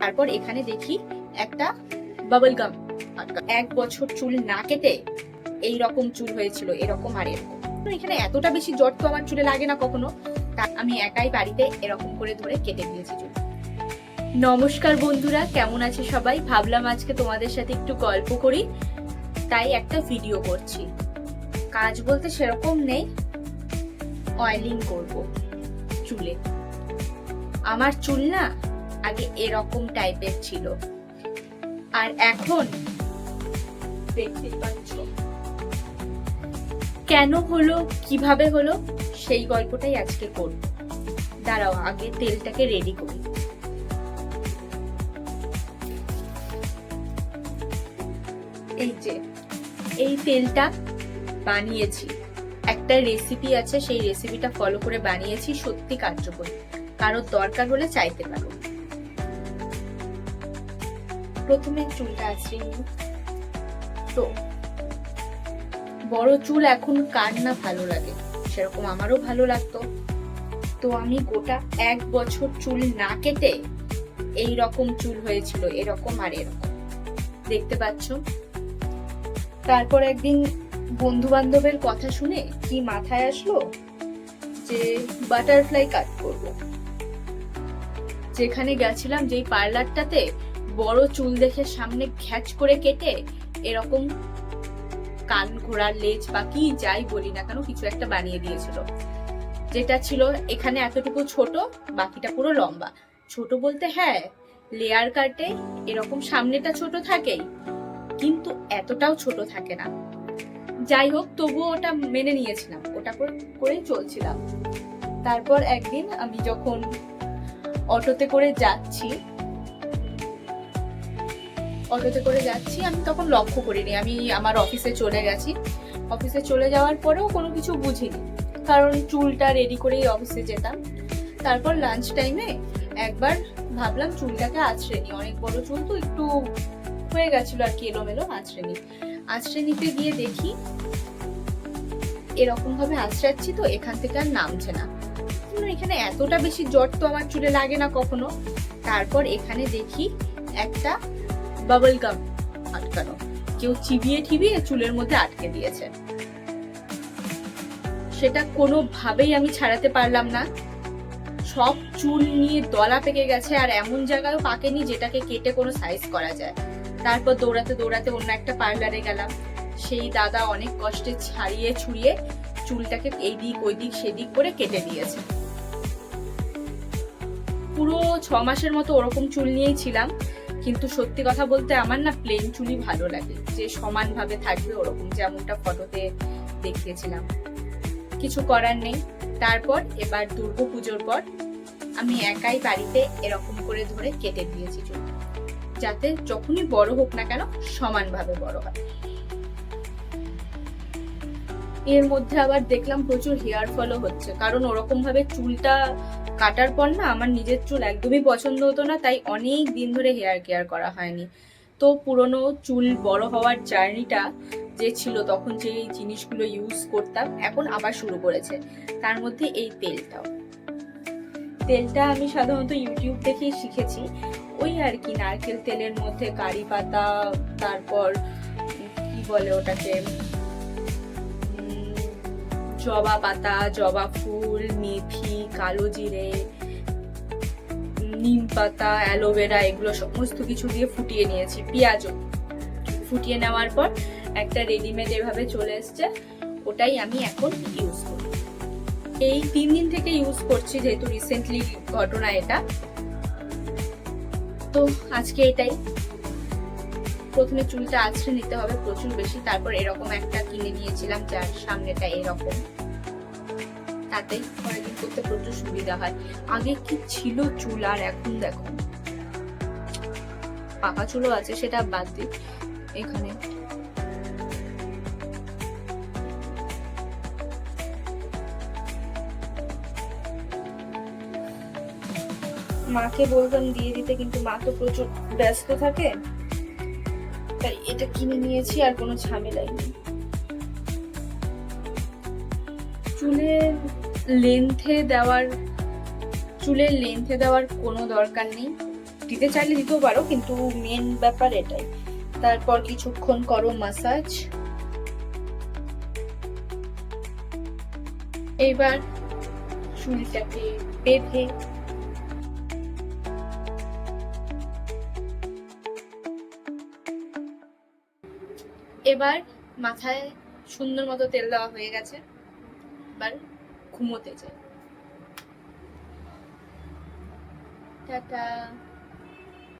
তারপর এখানে দেখি একটা বাবল গাম এক বছর চুল না কেটে এই রকম চুল হয়েছিল, এরকম আর এরকম। এখানে এতটা বেশি জট তো আমার চুলে লাগে না কখনো। তা আমি একাই বাড়িতে এরকম করে ধরে কেটে দিয়েছি চুল। নমস্কার বন্ধুরা, কেমন আছে সবাই? ভাবলাম আজকে তোমাদের সাথে একটু গল্প করি। তাই একটা ভিডিও করছি। কাজ বলতে সেরকম নেই। অয়েলিং করব চুলে। আমার চুল না আগে এরকম টাইপের ছিল। আর এখন কেন হলো, কীভাবে হলো, সেই গল্পটাই আজকে করব। দাঁড়াও, আগে তেলটাকে রেডি করি। এই যে, এই তেলটা বানিয়েছি। একটা রেসিপি আছে, সেই রেসিপিটা ফলো করে বানিয়েছি, সত্যি কার্যকরী। কারোর দরকার হলে চাইতে পারো। প্রথমে চুলটা আছড়ে তো, বড় চুল এখন কার না ভালো লাগে? সেরকম আমারও ভালো লাগতো। তো আমি গোটা এক বছর চুল না কেটে এই রকম চুল হয়েছিল, এরকম আর এরকম। দেখতে পাচ্ছ? তারপর একদিন বন্ধু বান্ধবের কথা শুনে কি মাথায় আসলো? যে বাটারফ্লাই কাট করব। যেখানে গেছিলাম যেই পার্লারটাতে বড় চুল দেখে সামনে ঘ্যাচ করে কেটে এরকম কান ঘোড়ার লেজ বা কি যাই বলি না কেন কিছু একটা বানিয়ে দিয়েছিল। যেটা ছিল এখানে এতটুকু ছোট, বাকিটা পুরো লম্বা। ছোট বলতে হ্যাঁ লেয়ার কাটে, এরকম সামনেটা ছোট থাকেই, কিন্তু এতটাও ছোট থাকে না। যাই হোক, তবুও ওটা মেনে নিয়েছিলাম, ওটা করে করেই চলছিলাম। তারপর একদিন আমি যখন অটোতে করে যাচ্ছি অটোতে করে যাচ্ছি, আমি তখন লক্ষ্য করিনি, আমি আমার অফিসে চলে গেছি। অফিসে চলে যাওয়ার পরেও কোনো কিছু বুঝিনি, কারণ চুলটা রেডি করেই অফিসে যেতাম। তারপর লাঞ্চ টাইমে একবার ভাবলাম চুলটাকে আছড়ে নিই, অনেক বড় চুল তো একটু হয়ে গেছিল আর কি এলোমেলো আছড়ে নিই। আছড়ে নিতে গিয়ে দেখি এরকম ভাবে আছড়াচ্ছি তো, এখান থেকে আর নামছে না। এখানে এতটা বেশি জট তো আমার চুলে লাগে না কখনো। তারপর এখানে দেখি একটা বাবল গাম আটকানো। কেউ চিবিয়ে ঠিবিয়ে চুলের মধ্যে আটকে দিয়েছে। সেটা কোনোভাবেই আমি ছাড়াতে পারলাম না। সব চুল নিয়ে দলা পেকে গেছে আর এমন জায়গায় পাকেনি যেটাকে কেটে কোনো সাইজ করা যায়। তারপর দৌড়াতে দৌড়াতে অন্য একটা পার্লারে গেলাম। সেই দাদা অনেক কষ্টে ছাড়িয়ে ছুড়িয়ে চুলটাকে এই দিক ওই দিক সেদিক করে কেটে দিয়েছে। পুরো ছ মাসের মতো ওরকম চুল নিয়েই ছিলাম। কিন্তু সত্যি কথা বলতে আমার না প্লেন চুলই ভালো লাগে। যে সমানভাবে থাকবে ওরকম, যেমনটা ফটোতে দেখিয়েছিলাম। কিছু করার নেই। তারপর এবার দুর্গা পুজোর পর আমি একাই বাড়িতে এরকম করে ধরে কেটে দিয়েছি চুল। যাতে যখনই বড় হোক না কেন সমানভাবে বড় হয়। এর মধ্যে আবার দেখলাম প্রচুর হেয়ার ফলও হচ্ছে। কারণ ওরকম ভাবে চুলটা কাটার পর না আমার নিজের চুল একদমই পছন্দ হতো না, তাই অনেক দিন ধরে হেয়ার কেয়ার করা হয়নি। তো পুরনো চুল বড় হওয়ার জার্নিটা যে ছিল, তখন যে জিনিসগুলো ইউজ করতাম, এখন আবার শুরু করেছে। তার মধ্যে এই তেলটাও। তেলটা আমি সাধারণত ইউটিউব দেখেই শিখেছি। ওই আর কি, নারকেল তেলের মধ্যে কারি পাতা, তারপর কি বলে ওটাকে? জবা পাতা, জবা ফুল, মেথি, কালো জিরে, নিম পাতা, অ্যালোভেরা, এগুলো সমস্ত কিছু দিয়ে ফুটিয়ে নিয়েছি, পেঁয়াজও। ফুটিয়ে নেওয়ার পর একটা রেডিমেড এভাবে চলে এসছে, ওটাই আমি এখন ইউজ করি। এই তিন দিন থেকে ইউজ করছি যেহেতু রিসেন্টলি ঘটনা এটা। তো আজকে এটাই। প্রথমে চুলটা আছড়ে নিতে হবে প্রচুর বেশি, তারপর এরকম একটা কিনে নিয়েছিলাম যার সামনেটা এরকম। তাতে অনেকদিন করতে প্রচুর সুবিধা হয়। আগে কি ছিল চুল আর এখন দেখো। পাকা চুলও আছে, সেটা বাদ দিই। এখানে মাকে বলতাম দিয়ে দিতে, কিন্তু মা তো প্রচুর ব্যস্ত থাকে। তাই এটা কিনে নিয়েছি আর কোনো ঝামেলাই নেই। চুলের লেন্থে দেওয়ার, চুলের লেন্থে দেওয়ার কোনো দরকার নেই। দিতে চাইলে দিতেও পারো, কিন্তু মেন ব্যাপার এটাই। তারপর কিছুক্ষণ করো মাসাজ এবার চুলটাকে বেঁধে এবার মাথায় সুন্দর মতো তেল দেওয়া হয়ে গেছে। এবার ঘুমোতে যাই। টাটা।